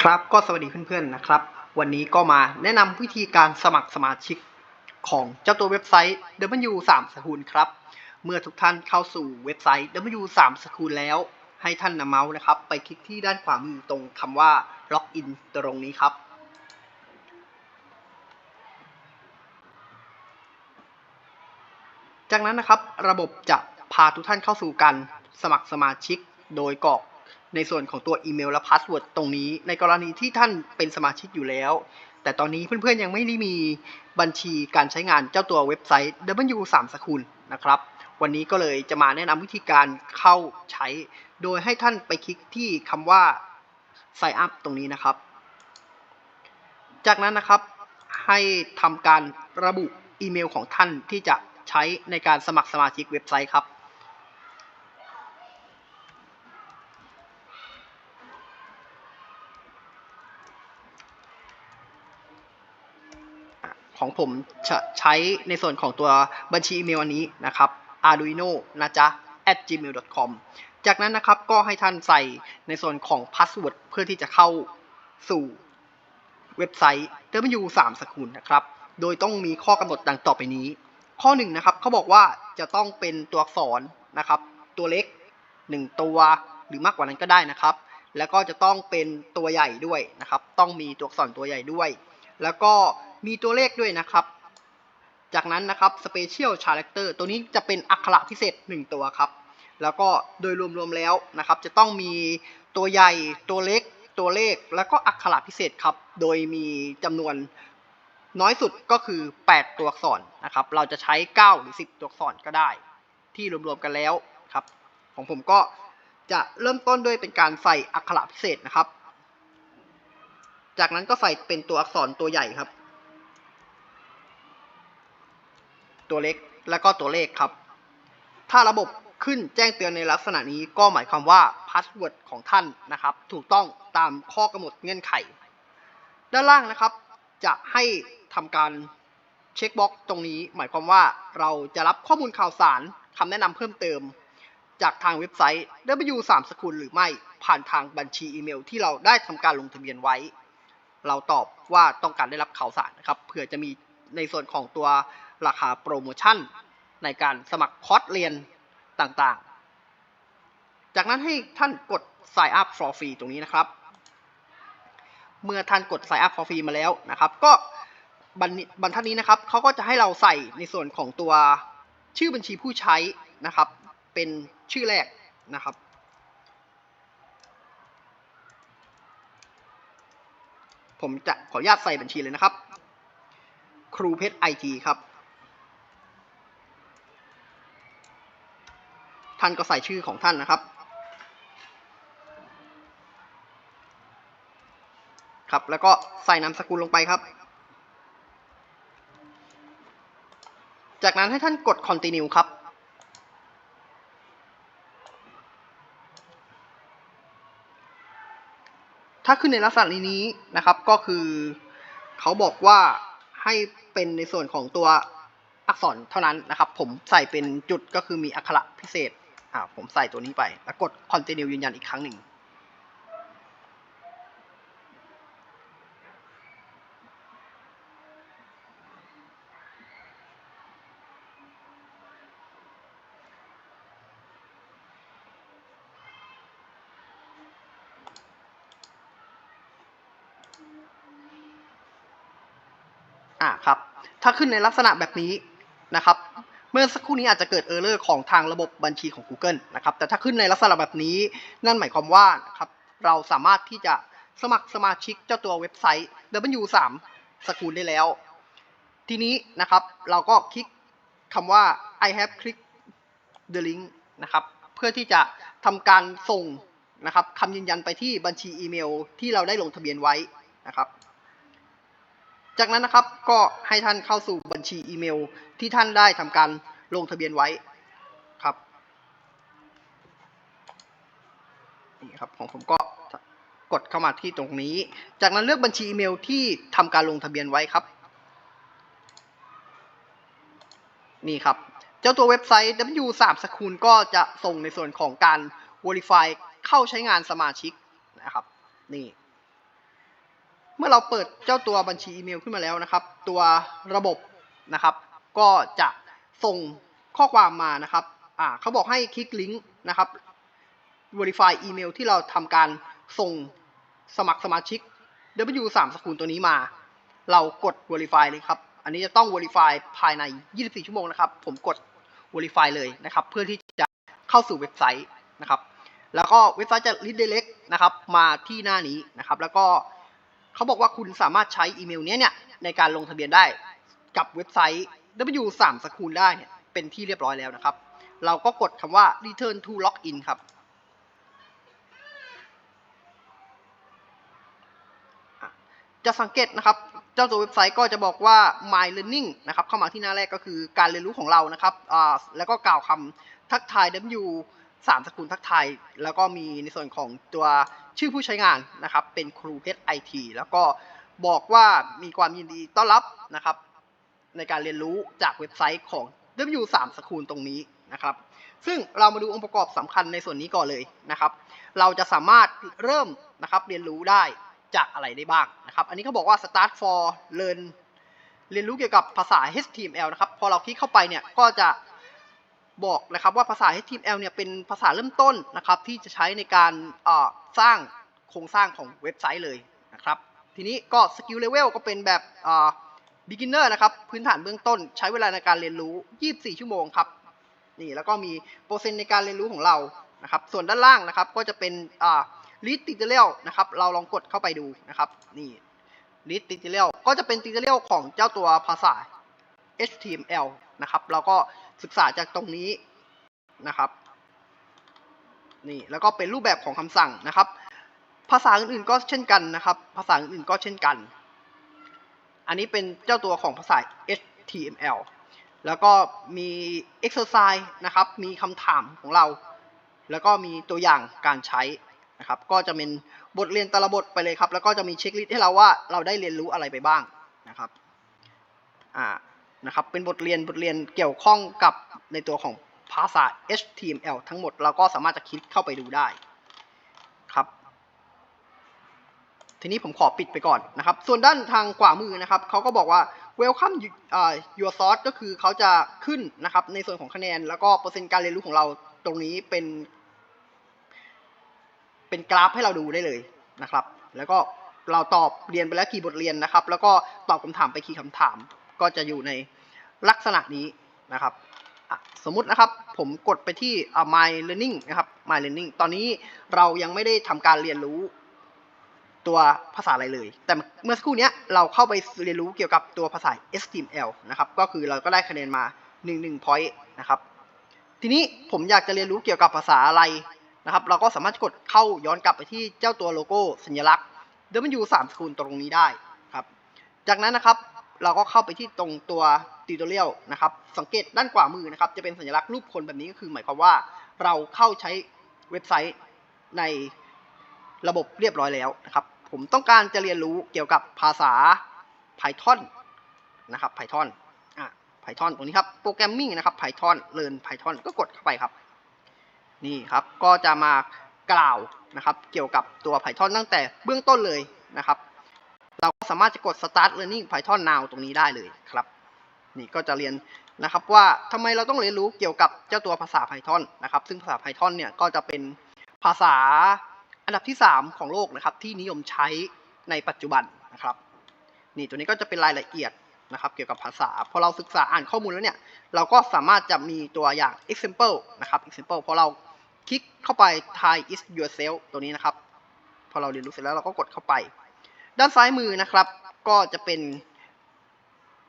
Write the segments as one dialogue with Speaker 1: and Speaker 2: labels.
Speaker 1: ครับก็สวัสดีเพื่อนๆนะครับ วันนี้ก็มาแนะนำวิธีการสมัครสมาชิกของเจ้าตัวเว็บไซต์ W3 สกุลครับ เมื่อทุกท่านเข้าสู่เว็บไซต์ W3 สกุลแล้ว ให้ท่านนำเมาส์นะครับ ไปคลิกที่ด้านขวามือตรงคำว่าล็อกอินตรงนี้ครับ จากนั้นนะครับระบบจะพาทุกท่านเข้าสู่การสมัครสมาชิกโดยกรอกในส่วนของตัวอีเมลและพาสเวิร์ดตรงนี้ ในกรณีที่ท่านเป็นสมาชิกอยู่แล้ว แต่ตอนนี้เพื่อนๆยังไม่ได้มีบัญชีการใช้งานเจ้าตัวเว็บไซต์ W3 สกุลนะครับวันนี้ก็เลยจะมาแนะนำวิธีการเข้าใช้ โดยให้ท่านไปคลิกที่คำว่า sign up ตรงนี้นะครับ จากนั้นนะครับให้ทำการระบุอีเมลของท่านที่จะ ใช้ในการสมัครสมาชิกเว็บไซต์ครับของผมจะใช้ในส่วนของตัวบัญชีอีเมลอันนี้นะครับ arduino นะจ๊ะ at gmail.com จากนั้นนะครับก็ให้ท่านใส่ในส่วนของพาสเวิร์ดเพื่อที่จะเข้าสู่เว็บไซต์ W3 สกุลนะครับ โดยต้องมีข้อกำหนดดังต่อไปนี้ ข้อหนึ่งนะครับเขาบอกว่าจะต้องเป็นตัวอักษรนะครับ ตัวเล็ก 1 ตัวหรือมากกว่านั้นก็ได้นะครับ แล้วก็จะต้องเป็นตัวใหญ่ด้วยนะครับ ต้องมีตัวอักษรตัวใหญ่ด้วย แล้วก็มีตัวเลขด้วยนะครับ จากนั้นนะครับ Special Character ตัวนี้จะเป็นอักขระพิเศษ 1 ตัวครับ แล้วก็โดยรวมๆแล้วนะครับ จะต้องมีตัวใหญ่ตัวเล็กตัวเลข แล้วก็อักขระพิเศษครับ โดยมีจำนวน น้อยสุดก็คือ 8 ตัวอักษรนะครับ เราจะใช้ 9 หรือ 10 ตัวอักษรก็ได้ ที่รวมๆกันแล้วครับ ของผมก็จะเริ่มต้นด้วยเป็นการใส่อักขระพิเศษนะครับ จากนั้นก็ใส่เป็นตัวอักษรตัวใหญ่ครับ ตัวเล็กแล้วก็ตัวเลขครับ ถ้าระบบขึ้นแจ้งเตือนในลักษณะนี้ก็หมายความว่าพาสเวิร์ดของท่านนะครับ ถูกต้องตามข้อกำหนดเงื่อนไข ด้านล่างนะครับ จะให้ ทำการเช็คบ็อกตรงนี้ หมายความว่าเราจะรับข้อมูลข่าวสารคำแนะนำเพิ่มเติม จากทางเว็บไซต์ W3 สกุลหรือไม่ผ่านทางบัญชีอีเมล ที่เราได้ทำการลงทะเบียนไว้ เราตอบว่าต้องการได้รับข่าวสารนะครับเผื่อจะมีในส่วนของตัวราคาโปรโมชั่น ในการสมัครคอร์สเรียนต่างๆ จากนั้นให้ท่านกด sign up for free ตรงนี้นะครับ เมื่อท่านกด sign up for free มาแล้วนะครับ ก็ บรรบรรทัดนี้นะครับเขาก็จะให้เราใส่ในส่วนของตัวชื่อบัญชีผู้ใช้นะครับ เป็นชื่อแรกนะครับ ผมจะขออนุญาตใส่บัญชีเลยนะครับ ครูเพชรไอทีครับ ท่านก็ใส่ชื่อของท่านนะครับครับ แล้วก็ใส่นามสกุลลงไปครับ จากนั้นให้ท่านกด continue ครับ ถ้าขึ้นในลักษณะนี้นะครับก็คือ เขาบอกว่าให้เป็นในส่วนของตัวอักษรเท่านั้นนะครับ ผมใส่เป็นจุดก็คือมีอักขระพิเศษอ่าผมใส่ตัวนี้ไป แล้วกด continue ยืนยันอีกครั้งหนึ่ง อ่าครับ ถ้าขึ้นในลักษณะแบบนี้นะครับ เมื่อสักครู่นี้อาจจะเกิดเออร์เลอร์ของทางระบบบัญชีของ Google นะครับ แต่ถ้าขึ้นในลักษณะแบบนี้ นั่นหมายความว่านะครับ เราสามารถที่จะสมัครสมาชิกเจ้าตัวเว็บไซต์ W3 สกุลได้แล้ว ทีนี้นะครับ เราก็คลิกคำว่า I have clicked the link นะครับ เพื่อที่จะทำการส่งนะครับคำยืนยันไปที่บัญชีอีเมลที่เราได้ลงทะเบียนไว้นะครับ จากนั้นนะครับก็ให้ท่านเข้าสู่บัญชีอีเมลที่ท่านได้ทำการลงทะเบียนไว้ครับนี่ครับของผมก็กดเข้ามาที่ตรงนี้ จากนั้นเลือกบัญชีอีเมลที่ทำการลงทะเบียนไว้ครับ นี่ครับ เจ้าตัวเว็บไซต์ W3 สกุลก็จะส่งในส่วนของการ Verify เข้าใช้งานสมาชิกนะครับ นี่ เมื่อเราเปิดเจ้าตัวบัญชีอีเมลขึ้นมาแล้วนะครับ ตัวระบบนะครับ ก็จะส่งข้อความมานะครับอ่าเขาบอกให้คลิกลิงก์นะครับ Verify อีเมลที่เราทำการส่งสมัครสมาชิก W3 สกุลตัวนี้มา เรากด Verify เลยครับ อันนี้จะต้อง Verify ภายใน 24 ชั่วโมงนะครับ ผมกด Verify เลยนะครับ เพื่อที่จะเข้าสู่เว็บไซต์นะครับ แล้วก็เว็บไซต์จะ redirect นะครับ มาที่หน้านี้นะครับ แล้วก็ เขาบอกว่าคุณสามารถใช้อีเมลนี้เนี่ยในการลงทะเบียนได้กับเว็บไซต์ W3 สกุลได้เนี่ยเป็นที่เรียบร้อยแล้วนะครับ เราก็กดคำว่า return to login ครับจะสังเกตนะครับเจ้าตัวเว็บไซต์ก็จะบอกว่า my learning นะครับเข้ามาที่หน้าแรกก็คือการเรียนรู้ของเรานะครับอ่าแล้วก็กล่าวคำทักทาย W สามสกุลทักไทย แล้วก็มีในส่วนของตัวชื่อผู้ใช้งานนะครับ เป็นครู HIT แล้วก็บอกว่ามีความยินดีต้อนรับนะครับ ในการเรียนรู้จากเว็บไซต์ของ W 3 สกุลตรงนี้นะครับ ซึ่งเรามาดูองค์ประกอบสำคัญในส่วนนี้ก่อนเลยนะครับ เราจะสามารถเริ่มนะครับเรียนรู้ได้จากอะไรได้บ้างนะครับ อันนี้เขาบอกว่า start for learn เรียนรู้เกี่ยวกับภาษา HTML นะครับ พอเราคลิกเข้าไปเนี่ย ก็จะ บอกนะครับว่าภาษา HTML เนี่ยเป็นภาษาเริ่มต้นนะครับที่จะใช้ในการสร้างโครงสร้างของเว็บไซต์เลยนะครับทีนี้ก็ skill level ก็เป็นแบบ beginner นะครับพื้นฐานเบื้องต้นใช้เวลาในการเรียนรู้ 24 ชั่วโมงครับนี่แล้วก็มีเปอร์เซ็นต์ในการเรียนรู้ของเรานะครับส่วนด้านล่างนะครับก็จะเป็น lead tutorial นะครับเราลองกดเข้าไปดูนะครับนี่ lead tutorial ก็จะเป็น tutorial ของเจ้าตัวภาษา HTML นะครับ เราก็ศึกษาจากตรงนี้นะครับนี่แล้วก็เป็นรูปแบบของคำสั่งนะครับ ภาษาอื่นๆก็เช่นกันนะครับ ภาษาอื่นๆก็เช่นกัน อันนี้เป็นเจ้าตัวของภาษา HTML แล้วก็มี exercise นะครับ มีคำถามของเรา แล้วก็มีตัวอย่างการใช้นะครับ ก็จะเป็นบทเรียนแต่ละบทไปเลยครับ แล้วก็จะมีเช็คลิสต์ให้เราว่าเราได้เรียนรู้อะไรไปบ้างนะครับ อ่า นะครับ เป็นบทเรียนบทเรียนเกี่ยวข้องกับในตัวของภาษา HTML ทั้งหมดเราก็สามารถจะคลิกเข้าไปดูได้ครับ ทีนี้ผมขอปิดไปก่อนนะครับ ส่วนด้านทางขวามือนะครับเขาก็บอกว่า welcome you- อ่า your source ก็คือเขาจะขึ้นนะครับ ในส่วนของคะแนน แล้วก็เปอร์เซ็นต์การเรียนรู้ของเราตรงนี้เป็น เป็นกราฟให้เราดูได้เลยนะครับ แล้วก็เราตอบเรียนไปแล้วกี่บทเรียนนะครับ แล้วก็ตอบคำถามไปกี่คำถาม ก็จะอยู่ใน ลักษณะนี้นะครับสมมุตินะครับผมกดไปที่อ่า my learning นะครับ my learning ตอนนี้เรายังไม่ได้ทำการเรียนรู้ตัวภาษาอะไรเลย แต่เมื่อสักครู่นี้เราเข้าไปเรียนรู้เกี่ยวกับตัวภาษา HTML นะครับ ก็คือเราก็ได้คะแนนมา 1 1 point นะครับ ทีนี้ผมอยากจะเรียนรู้เกี่ยวกับภาษาอะไรนะครับ เราก็สามารถกดเข้าย้อนกลับไปที่เจ้าตัวโลโก้สัญลักษณ์ W3 สกุลตรงนี้ได้ครับ จากนั้นนะครับ เราก็เข้าไปที่ตรงตัว tutorial นะครับ สังเกตด้านขวามือนะครับ จะเป็นสัญลักษณ์รูปคนแบบนี้ก็คือ หมายความว่าเราเข้าใช้เว็บไซต์ในระบบเรียบร้อยแล้วนะครับ ผมต้องการจะเรียนรู้เกี่ยวกับภาษา Python นะครับ Python อะ Python ตรงนี้ครับ โปรแกรมมิ่งนะครับ Python เรียน Python ก็กดเข้าไปครับ นี่ครับ ก็จะมากล่าวนะครับ เกี่ยวกับตัว Python ตั้งแต่เบื้องต้นเลยนะครับ เราก็สามารถจะกด start learning Python now ตรงนี้ได้เลยครับ นี่ก็จะเรียนนะครับว่าทำไมเราต้องเรียนรู้เกี่ยวกับเจ้าตัวภาษา Python นะครับ ซึ่งภาษา Python เนี่ยก็จะเป็นภาษาอันดับที่ 3 ของโลกนะครับ ที่นิยมใช้ในปัจจุบันนะครับ นี่ตัวนี้ก็จะเป็นรายละเอียดนะครับ เกี่ยวกับภาษา พอเราศึกษาอ่านข้อมูลแล้วเนี่ย เราก็สามารถจะมีตัวอย่าง example นะครับ example พอเราคลิกเข้าไป Thai is yourself ตัวนี้นะครับ พอเราเรียนรู้เสร็จแล้วเราก็กดเข้าไป ด้านซ้ายมือนะครับ ก็จะเป็น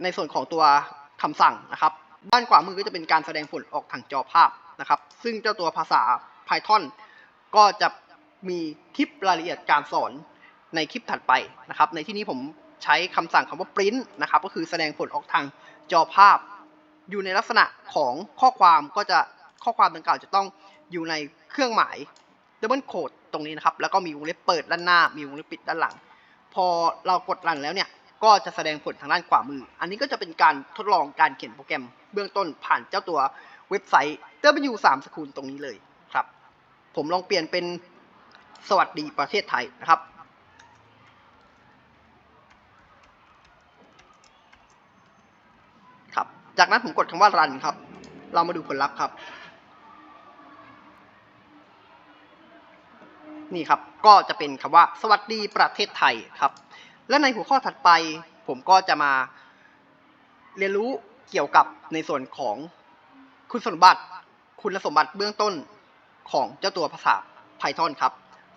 Speaker 1: ในส่วนของตัวคำสั่งนะครับ ด้านขวามือก็จะเป็นการแสดงผลออกทางจอภาพนะครับ ซึ่งเจ้าตัวภาษา Python ก็จะมีคลิปรายละเอียดการสอนในคลิปถัดไปนะครับ ในที่นี้ผมใช้คำสั่งคำว่า print นะครับ ก็คือแสดงผลออกทางจอภาพ อยู่ในลักษณะของข้อความก็จะข้อความดังกล่าวจะต้องอยู่ในเครื่องหมาย double quote ตรงนี้นะครับ แล้วก็มีวงเล็บเปิดด้านหน้า มีวงเล็บปิดด้านหลัง พอเรากดรันแล้วเนี่ย ก็จะแสดงผลทางด้านขวามือ อันนี้ก็จะเป็นการทดลองการเขียนโปรแกรมเบื้องต้นผ่านเจ้าตัวเว็บไซต์ W3 สกุลตรงนี้เลยครับ ผมลองเปลี่ยนเป็นสวัสดีประเทศไทยนะครับ ครับ จากนั้นผมกดคำว่า run ครับ เรามาดูผลลัพธ์ครับ นี่ครับ ก็จะเป็นคำว่าสวัสดีประเทศไทยครับ และในหัวข้อถัดไป ผมก็จะมา เรียนรู้เกี่ยวกับในส่วนของคุณสมบัติ คุณสมบัติเบื้องต้นของเจ้าตัวภาษา Python ครับ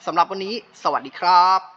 Speaker 1: สำหรับวันนี้ สวัสดีครับ